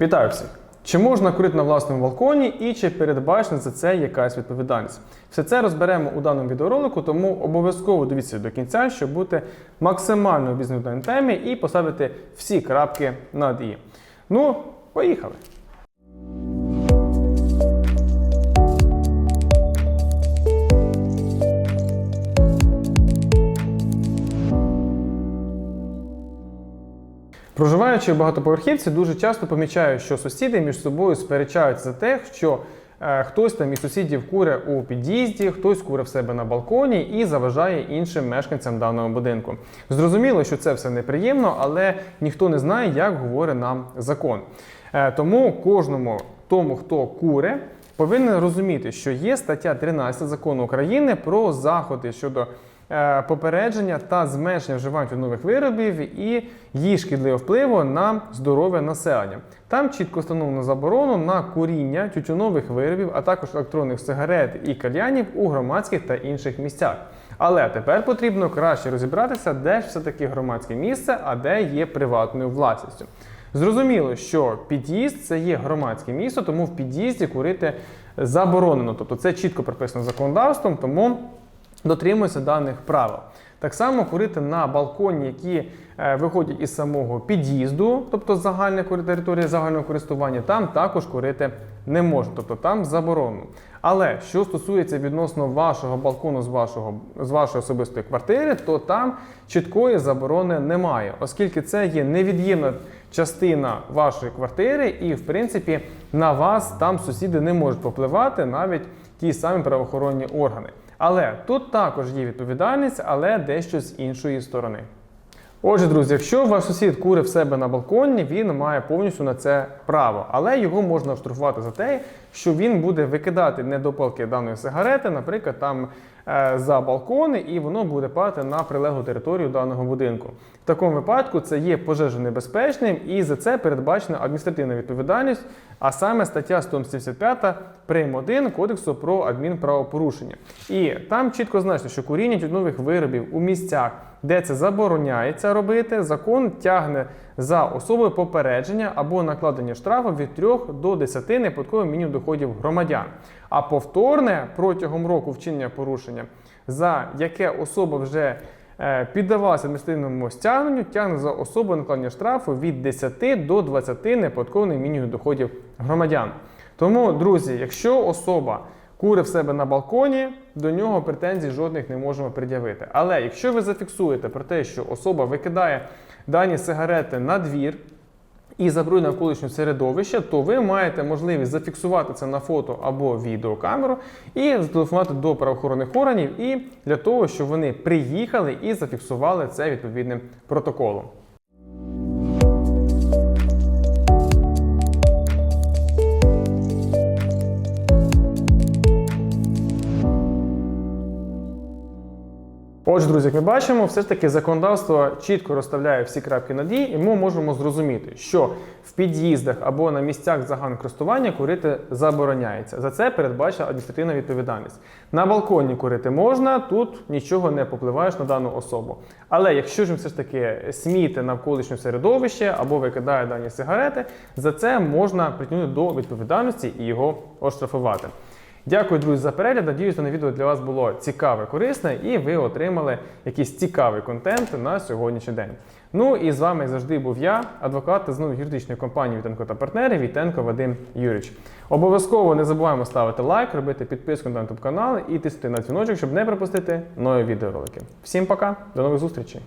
Вітаю всіх! Чи можна курити на власному балконі і чи передбачена за це якась відповідальність? Все це розберемо у даному відеоролику, тому обов'язково дивіться до кінця, щоб бути максимально обізнаним в даній темі і поставити всі крапки над і. Ну, поїхали! Проживаючи в багатоповерхівці, дуже часто помічаю, що сусіди між собою сперечаються за те, що е, хтось там із сусідів куре у під'їзді, хтось куре в себе на балконі і заважає іншим мешканцям даного будинку. Зрозуміло, що це все неприємно, але ніхто не знає, як говорить нам закон. Е, тому кожному тому, хто куре, повинен розуміти, що є стаття 13 закону України про заходи щодо попередження та зменшення вживання тютюнових виробів і їх шкідливого впливу на здоров'я населення. Там чітко встановлено заборону на куріння тютюнових виробів, а також електронних сигарет і кальянів у громадських та інших місцях. Але тепер потрібно краще розібратися, де ж все таки громадське місце, а де є приватною власністю. Зрозуміло, що під'їзд це є громадське місто, тому в під'їзді курити заборонено. Тобто це чітко прописано законодавством, тому дотримуються даних правил. Так само курити на балконі, які е, виходять із самого під'їзду, тобто загальна територія загального користування, там також курити не можна, тобто там заборонено. Але що стосується відносно вашого балкону з, вашого, з вашої особистої квартири, то там чіткої заборони немає, оскільки це є невід'ємна частина вашої квартири, і в принципі на вас там сусіди не можуть попливати навіть ті самі правоохоронні органи. Але тут також є відповідальність, але дещо з іншої сторони. Отже, друзі, якщо ваш сусід курить в себе на балконі, він має повністю на це право, але його можна оштрафувати за те, що він буде викидати недопалки даної сигарети, наприклад, там е, за балкони, і воно буде падати на прилеглу територію даного будинку. В такому випадку це є пожежонебезпечним, і за це передбачена адміністративна відповідальність, а саме стаття 175 прим. 1 Кодексу про адмінправопорушення. І там чітко значно, що куріння тютюнових виробів у місцях, де це забороняється робити, закон тягне за особою попередження або накладення штрафу від 3 до 10 неподаткових мінімум доходів громадян. А повторне протягом року вчинення порушення, за яке особа вже е, піддавалася адміністративному стягненню, тягне за особою накладення штрафу від 10 до 20 неподаткових мінімум доходів громадян. Тому, друзі, якщо особа кури в себе на балконі, до нього претензій жодних не можемо пред'явити. Але якщо ви зафіксуєте про те, що особа викидає дані сигарети на двір і забрує навколишнє середовище, то ви маєте можливість зафіксувати це на фото або відеокамеру і зателефонувати до правоохоронних органів і для того, щоб вони приїхали і зафіксували це відповідним протоколом. Отже, друзі, як ми бачимо, все ж таки законодавство чітко розставляє всі крапки над «і», ми можемо зрозуміти, що в під'їздах або на місцях загального користування курити забороняється. За це передбачена адміністративна відповідальність. На балконі курити можна, тут нічого не попливаєш на дану особу. Але якщо ж все ж таки сміти навколишнє середовище або викидає дані сигарети, за це можна притягнути до відповідальності і його оштрафувати. Дякую, друзі, за перегляд. Надіюсь, дане відео для вас було цікаве, корисне, і ви отримали якийсь цікавий контент на сьогоднішній день. Ну і з вами завжди був я, адвокат та знову юридичної компанії Вітенко та партнери Вітенко Вадим Юрич. Обов'язково не забуваємо ставити лайк, робити підписку на YouTube канал і тиснути на дзвіночок, щоб не пропустити нові відеоролики. Всім пока, до нових зустрічей!